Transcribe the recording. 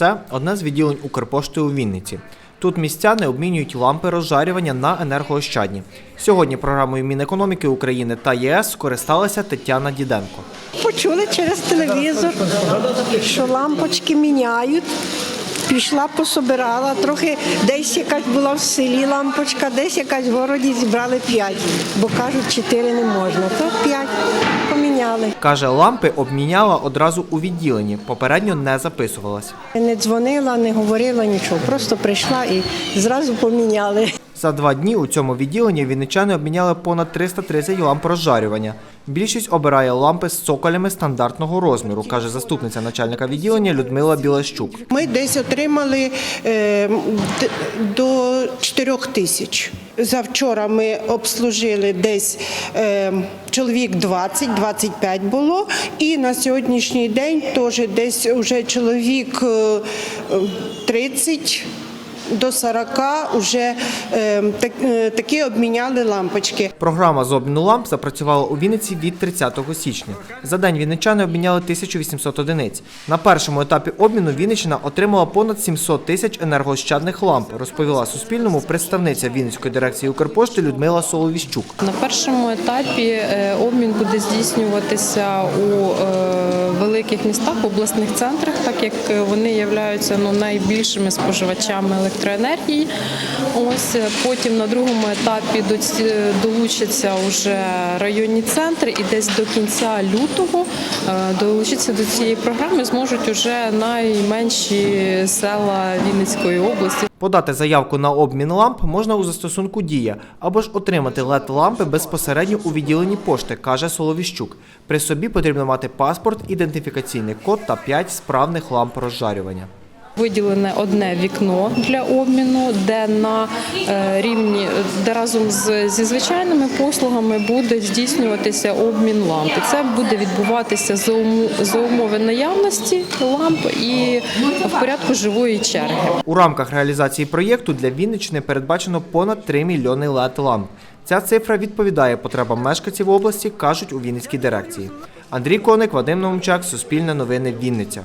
Це одне з відділень Укрпошти у Вінниці. Тут містяни обмінюють лампи розжарювання на енергоощадні. Сьогодні програмою Мінекономіки України та ЄС скористалася Тетяна Діденко. Почули через телевізор, що лампочки міняють. Пішла, пособирала, трохи десь якась була в селі лампочка, десь якась в городі зібрали п'ять, бо кажуть, чотири не можна, то п'ять поміняли. Каже, лампи обміняла одразу у відділенні, попередньо не записувалась. Не дзвонила, не говорила нічого, просто прийшла і зразу поміняли. За два дні у цьому відділенні вінничани обміняли понад 330 ламп розжарювання. Більшість обирає лампи з цоколями стандартного розміру, каже заступниця начальника відділення Людмила Білащук. Ми десь отримали е, до 4 тисяч. Завчора ми обслужили десь е, чоловік 20-25 було, і на сьогоднішній день теж десь вже чоловік е, е, 30 до 40 вже е, так, е, такі обміняли лампочки. Програма з обміну ламп запрацювала у Вінниці від 30 січня. За день вінничани обміняли 1800 одиниць. На першому етапі обміну Вінниччина отримала понад 700 тисяч енергоощадних ламп, розповіла Суспільному представниця Вінницької дирекції Укрпошти Людмила Соловіщук. На першому етапі е, обмін буде здійснюватися у великих містах, обласних центрах, так як вони являються ну, найбільшими споживачами електроенергії. Ось е, потім на другому етапі доці- долучаться вже районні центри, і десь до кінця лютого е, долучитися до цієї програми зможуть уже найменші села Вінницької області. Подати заявку на обмін ламп можна у застосунку Дія або ж отримати led лампи безпосередньо у відділенні пошти, каже Соловіщук. При собі потрібно мати паспорт, ідентифікаційний код та 5 справних ламп розжарювання. Виділене одне вікно для обміну, де на е, рівні, де разом з, зі звичайними послугами буде здійснюватися обмін ламп. Це буде відбуватися за, умови наявності ламп і в порядку живої черги. У рамках реалізації проєкту для Вінниччини передбачено понад 3 мільйони led ламп. Ця цифра відповідає потребам мешканців області, кажуть у Вінницькій дирекції. Андрій Коник, Вадим Наумчак, Суспільне новини, Вінниця.